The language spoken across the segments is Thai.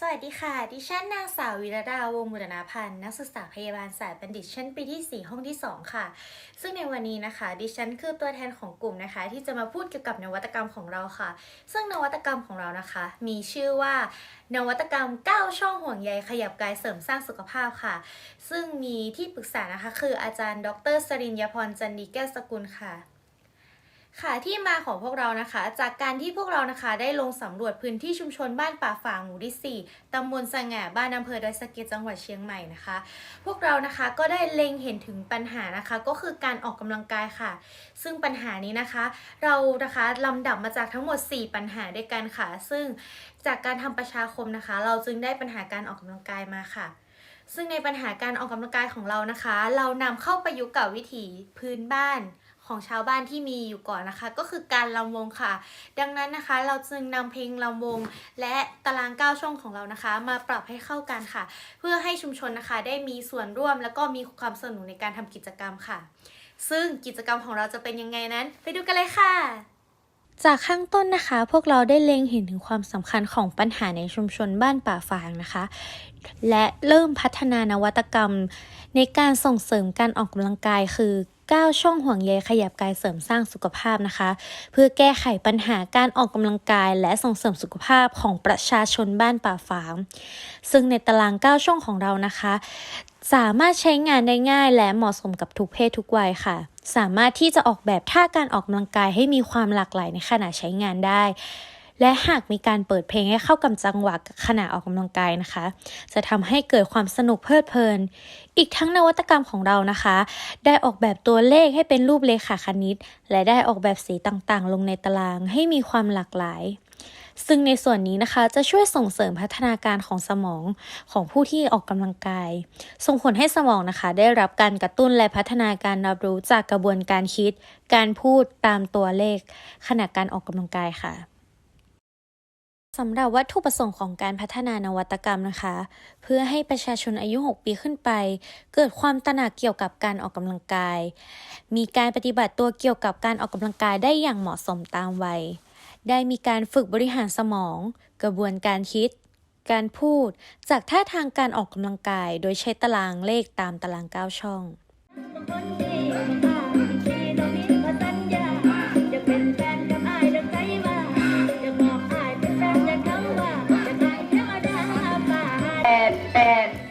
สวัสดีค่ะ ดิฉันนางสาววิรดาวงศ์บุรณาพันธ์ นักศึกษาพยาบาลศาสตร์บัณฑิตชั้นปีที่ 4 ห้องที่ 2 ค่ะ ซึ่งในวันนี้นะคะ ดิฉันคือตัวแทนของกลุ่มนะคะ ที่จะมาพูดเกี่ยวกับนวัตกรรมของเราค่ะ ซึ่งนวัตกรรมของเรานะคะ มีชื่อว่า นวัตกรรม 9 ช่องห่วงใยขยับกายเสริมสร้างสุขภาพค่ะ ซึ่งมีที่ปรึกษานะคะ คืออาจารย์ ดรสรินยพรจันดีแก้วสกุลค่ะ ค่ะที่มาของพวกเรานะคะ จากการที่พวกเรานะคะได้ลงสำรวจพื้นที่ชุมชนบ้านป่าฝางหมู่ที่ 4 ตำบลสง่าบ้านอำเภอดอยสะเก็ดจังหวัดเชียงใหม่นะคะ พวกเรานะคะก็ได้เล็งเห็นถึงปัญหานะคะ ก็คือการออกกำลังกายค่ะ ซึ่งปัญหานี้นะคะ เรานะคะลำดับมาจากทั้งหมด 4 ปัญหาด้วยกันค่ะ ซึ่งจากการทำประชาคมนะคะ เราจึงได้ปัญหาการออกกำลังกายมาค่ะซึ่งในปัญหาการออกกำลังกายของเรานะคะ เรานำเข้าประยุกต์กับวิถีพื้นบ้าน ของชาวบ้านที่มีอยู่ก่อนนะคะ ก็คือการลำวงค่ะ ดังนั้นนะคะ เราจึงนำเพลงลำวง และตารางเก้าช่องของเรานะคะ มาปรับให้เข้ากันค่ะ เพื่อให้ชุมชนนะคะ ได้มีส่วนร่วม แล้วก็มีความสนุกในการทำกิจกรรมค่ะ ซึ่งกิจกรรมของเราจะเป็นยังไงนั้น ไปดูกันเลยค่ะจากข้างต้นนะคะ พวกเราได้เล็งเห็นถึงความสำคัญของปัญหาในชุมชนบ้านป่าฝางนะคะ และเริ่มพัฒนานวัตกรรม ในการส่งเสริมการออกกำลังกายคือ 9 ช่องห่วงใยขยับกายเสริมสร้างสุขภาพนะคะ เพื่อแก้ไขปัญหาการออกกำลังกาย และส่งเสริมสุขภาพของประชาชนบ้านป่าฝาง ซึ่งในตาราง 9 ช่องของเรานะคะ สามารถใช้งานได้ง่ายและเหมาะสมกับทุกเพศทุกวัยค่ะ สามารถที่จะออกแบบท่าการออกกำลังกายให้มีความหลากหลายในขณะใช้งานได้ และหากมีการเปิดเพลงให้เข้ากับจังหวะขณะออกกำลังกายนะคะ จะทำให้เกิดความสนุกเพลิดเพลิน อีกทั้งนวัตกรรมของเรานะคะ ได้ออกแบบตัวเลขให้เป็นรูปเลขาคณิต และได้ออกแบบสีต่างๆ ลงในตารางให้มีความหลากหลายซึ่งในส่วนนี้นะคะจะช่วยส่งเสริมพัฒนาการของสมองของผู้ที่ออกกำลังกาย ส่งผลให้สมองนะคะ ได้รับการกระตุ้นและพัฒนาการรับรู้จากกระบวนการคิด การพูดตามตัวเลข ขณะการออกกำลังกายค่ะ สำหรับวัตถุประสงค์ของการพัฒนานวัตกรรมนะคะ เพื่อให้ประชาชนอายุ 6 ปีขึ้นไป เกิดความตระหนักเกี่ยวกับการออกกำลังกาย มีการปฏิบัติตัวเกี่ยวกับการออกกำลังกายได้อย่างเหมาะสมตามวัย ได้มีการฝึกบริหารสมอง กระบวนการคิด การพูด จากท่าทางการออกกำลังกาย โดยใช้ตารางเลขตามตาราง9ช่อง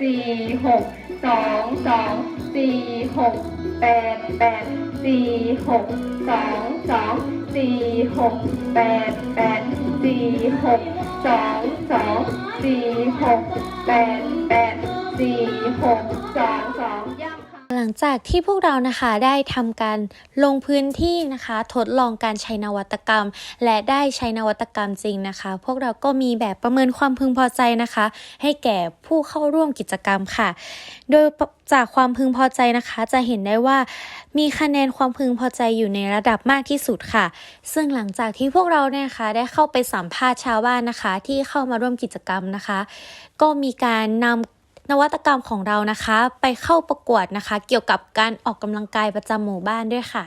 สี่หกสองสองสี่หกแปดแปดสี่หกสองสองสี่หกแปดแปดสี่หกสองสองสี่หกแปดแปดสี่หกสอง หลังจากที่พวกเรานะคะได้ทำการลงพื้นที่นะคะ ทดลองการใช้นวัตกรรม และได้ใช้นวัตกรรมจริงนะคะ พวกเราก็มีแบบประเมินความพึงพอใจนะคะ ให้แก่ผู้เข้าร่วมกิจกรรมค่ะ โดยจากความพึงพอใจนะคะ จะเห็นได้ว่ามีคะแนนความพึงพอใจอยู่ในระดับมากที่สุดค่ะ ซึ่งหลังจากที่พวกเราเนี่ยนะคะ ได้เข้าไปสัมภาษณ์ชาวบ้านนะคะ ที่เข้ามาร่วมกิจกรรมนะคะ ก็มีการนำ นวัตกรรมของเรานะคะ ไปเข้าประกวดนะคะ เกี่ยวกับการออกกำลังกายประจำหมู่บ้านด้วยค่ะ